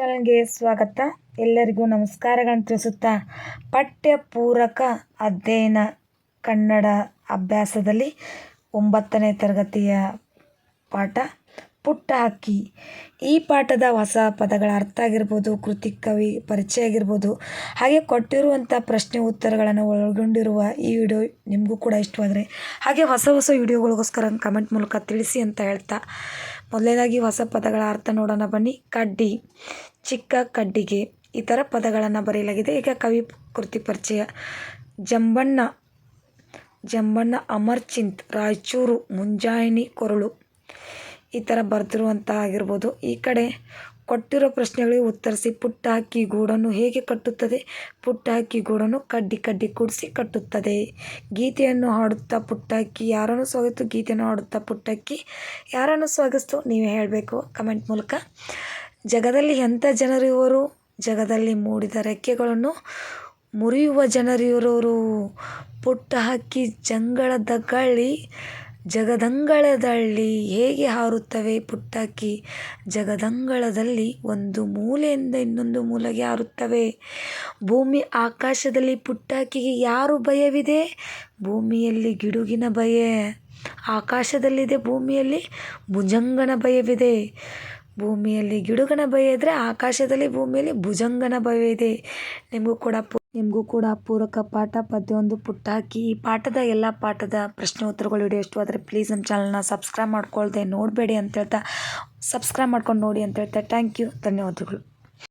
ಚಾನಲ್ಗೆ ಸ್ವಾಗತ. ಎಲ್ಲರಿಗೂ ನಮಸ್ಕಾರಗಳನ್ನು ತಿಳಿಸುತ್ತಾ ಪಠ್ಯ ಪೂರಕ ಅಧ್ಯಯನ ಕನ್ನಡ ಅಭ್ಯಾಸದಲ್ಲಿ ಒಂಬತ್ತನೇ ತರಗತಿಯ ಪಾಠ ಪುಟ್ಟ ಹಕ್ಕಿ ಈ ಪಾಠದ ಹೊಸ ಪದಗಳ ಅರ್ಥ ಆಗಿರ್ಬೋದು ಕೃತಿ ಕವಿ ಪರಿಚಯ ಆಗಿರ್ಬೋದು, ಹಾಗೆ ಕೊಟ್ಟಿರುವಂಥ ಪ್ರಶ್ನೆ ಉತ್ತರಗಳನ್ನು ಒಳಗೊಂಡಿರುವ ಈ ವಿಡಿಯೋ ನಿಮಗೂ ಕೂಡ ಇಷ್ಟವಾದರೆ ಹಾಗೆ ಹೊಸ ಹೊಸ ವಿಡಿಯೋಗಳಿಗೋಸ್ಕರ ಕಮೆಂಟ್ ಮೂಲಕ ತಿಳಿಸಿ ಅಂತ ಹೇಳ್ತಾ. ಮೊದಲನೇದಾಗಿ ಹೊಸ ಪದಗಳ ಅರ್ಥ ನೋಡೋಣ, ಬನ್ನಿ. ಕಡ್ಡಿ, ಚಿಕ್ಕ ಕಡ್ಡಿಗೆ. ಈ ಥರ ಪದಗಳನ್ನು ಬರೆಯಲಾಗಿದೆ. ಈಗ ಕವಿ ಕೃತಿ ಪರಿಚಯ. ಜಂಬಣ್ಣ ಜಂಬಣ್ಣ ಅಮರ್ಚಿಂತ್, ರಾಯಚೂರು, ಮುಂಜಾಯಿನಿ, ಕೊರಳು. ಈ ಥರ ಬರೆದಿರುವಂಥ ಆಗಿರ್ಬೋದು. ಈ ಕಡೆ ಕೊಟ್ಟಿರೋ ಪ್ರಶ್ನೆಗಳಿಗೆ ಉತ್ತರಿಸಿ, ಪುಟ್ಟ ಹಕ್ಕಿ ಗೂಡನ್ನು ಹೇಗೆ ಕಟ್ಟುತ್ತದೆ? ಪುಟ್ಟ ಹಕ್ಕಿ ಗೂಡನ್ನು ಕಡ್ಡಿ ಕಡ್ಡಿ ಕೂಡಿಸಿ ಕಟ್ಟುತ್ತದೆ. ಗೀತೆಯನ್ನು ಹಾಡುತ್ತಾ ಪುಟ್ಟ ಹಕ್ಕಿ ಯಾರನ್ನು ಸ್ವಾಗತ ಗೀತೆಯನ್ನು ಹಾಡುತ್ತಾ ಪುಟ್ಟ ಹಕ್ಕಿ ಯಾರನ್ನು ಸ್ವಾಗತಿಸ್ತು? ನೀವೇ ಹೇಳಬೇಕು ಕಮೆಂಟ್ ಮೂಲಕ. ಜಗದಲ್ಲಿ ಎಂಥ ಜನರಿವರು, ಜಗದಲ್ಲಿ ಮೂಡಿದ ರೆಕ್ಕೆಗಳನ್ನು ಮುರಿಯುವ ಜನರಿರೋರು ಪುಟ್ಟ ಹಕ್ಕಿ ಜಂಗಳದ ಗಾಳಿ ಜಗದಂಗಳದಳ್ಳಿ ಹೇಗೆ ಹಾರುತ್ತವೆ ಪುಟ್ಟಕ್ಕಿ? ಜಗದಂಗಳದಲ್ಲಿ ಒಂದು ಮೂಲೆಯಿಂದ ಇನ್ನೊಂದು ಮೂಲೆಗೆ ಹಾರುತ್ತವೆ. ಭೂಮಿ ಆಕಾಶದಲ್ಲಿ ಪುಟ್ಟಾಕಿಗೆ ಯಾರು ಭಯವಿದೆ? ಭೂಮಿಯಲ್ಲಿ ಗಿಡುಗಿನ ಭಯ. ಆಕಾಶದಲ್ಲಿದೆ ಭೂಮಿಯಲ್ಲಿ ಭುಜಂಗನ ಭಯವಿದೆ. ಭೂಮಿಯಲ್ಲಿ ಗಿಡುಗನ ಭಯ ಇದ್ರೆ ಆಕಾಶದಲ್ಲಿ ಭೂಮಿಯಲ್ಲಿ ಭುಜಂಗನ ಭಯ ಇದೆ. ನಿಮಗೂ ಕೂಡ ನಿಮಗೂ ಕೂಡ ಪೂರಕ ಪಾಠ ಪದ್ಯ ಒಂದು ಪುಟ್ಟ ಹಾಕಿ ಈ ಪಾಠದ ಎಲ್ಲ ಪಾಠದ ಪ್ರಶ್ನೆ ಉತ್ತರಗಳು ವಿಡಿಯೋ ಎಷ್ಟು ಆದರೆ ಪ್ಲೀಸ್ ನಮ್ಮ ಚಾನಲ್ನ ಸಬ್ಸ್ಕ್ರೈಬ್ ಮಾಡ್ಕೊಳ್ದೆ. ನೋಡಬೇಡಿ ಅಂತ ಹೇಳ್ತಾ ಸಬ್ಸ್ಕ್ರೈಬ್ ಮಾಡ್ಕೊಂಡು ನೋಡಿ ಅಂತ ಹೇಳ್ತಾ ಥ್ಯಾಂಕ್ ಯು ಧನ್ಯವಾದಗಳು.